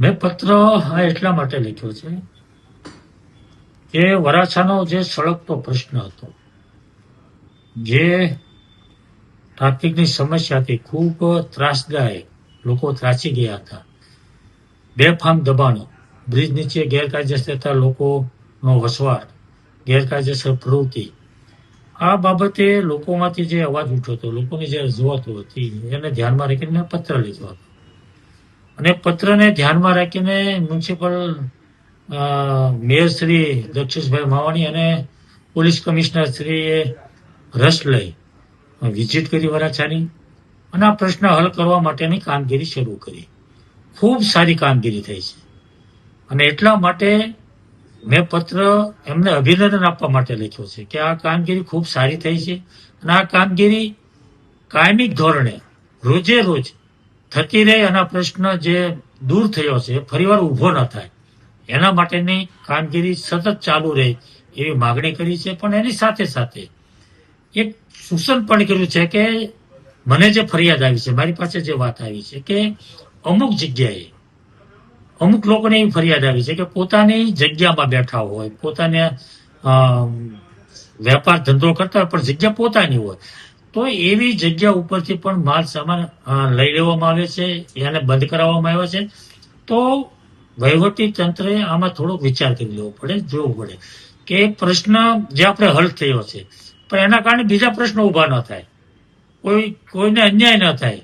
મેં પત્ર આ એટલા માટે લખ્યો છે કે વરાછાનો જે સળગતો પ્રશ્ન હતો, જે ટ્રાફિકની સમસ્યાથી ખૂબ ત્રાસદાયક, લોકો ત્રાસી ગયા હતા. બેફામ દબાણો, બ્રિજ નીચે ગેરકાયદેસર લોકોનો વસવાટ, ગેરકાયદેસર પ્રવૃત્તિ. આ બાબતે લોકોમાંથી જે અવાજ ઉઠ્યો હતો, લોકોની જે રજૂઆતો હતી, એને ધ્યાનમાં રાખીને પત્ર લીધો હતો. અને પત્રને ધ્યાનમાં રાખીને મ્યુનિસિપલ મેયર શ્રી દક્ષિશભાઈ માવાણી અને પોલીસ કમિશનર શ્રીએ રસ લઈ વિઝિટ કરી વરાછાની અને આ પ્રશ્ન હલ કરવા માટેની કામગીરી શરૂ કરી. ખૂબ સારી કામગીરી થઈ છે. અને એટલા માટે મેં પત્ર એમને અભિનંદન આપવા માટે લખ્યો છે કે આ કામગીરી ખૂબ સારી થઈ છે અને આ કામગીરી કાયમી ધોરણે રોજે રોજ થતી રહે અને પ્રશ્ન જે દૂર થયો છે, ફરીવાર ઊભો ન થાય. એના માટેની કામગીરી સતત ચાલુ રહે એવી માગણી કરી છે, પણ એની સાથે સાથે એક સૂચન પણ કર્યું છે કે મને જે ફરિયાદ આવી છે, મારી પાસે જે વાત આવી છે કે અમુક જગ્યાએ અમુક લોકોને એવી ફરિયાદ આવી છે કે પોતાની જગ્યામાં બેઠા હોય, પોતાને વેપાર ધંધો કરતા હોય, પણ જગ્યા પોતાની હોય. તો એવી જગ્યા ઉપરથી પણ માલ સામાન લઈ લેવામાં આવે છે, એને બંધ કરાવવામાં આવ્યો છે. તો વહીવટી તંત્રે આમાં થોડો વિચાર કરી લેવો પડે, જોવું પડે કે પ્રશ્ન જે આપણે હલ થયો છે, પણ એના કારણે બીજા પ્રશ્નો ઊભા ન થાય. કોઈ, કોઈને અન્યાય ન થાય.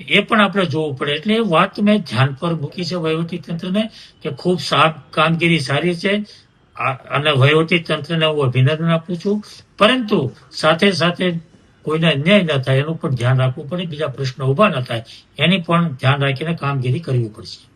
એ પણ આપણે જોવું પડે. એટલે એ વાત મેં ધ્યાન પર મૂકી છે વહીવટી તંત્રને કે ખૂબ સાફ કામગીરી સારી છે. અને વહીવટી તંત્રને હું અભિનંદન આપું છું. પરંતુ સાથે સાથે કોઈને અન્યાય ન થાય, એનું પણ ધ્યાન રાખવું પડે, બીજા પ્રશ્નો ઊભા ન થાય. એની પણ ધ્યાન રાખીને કામગીરી કરવી પડશે.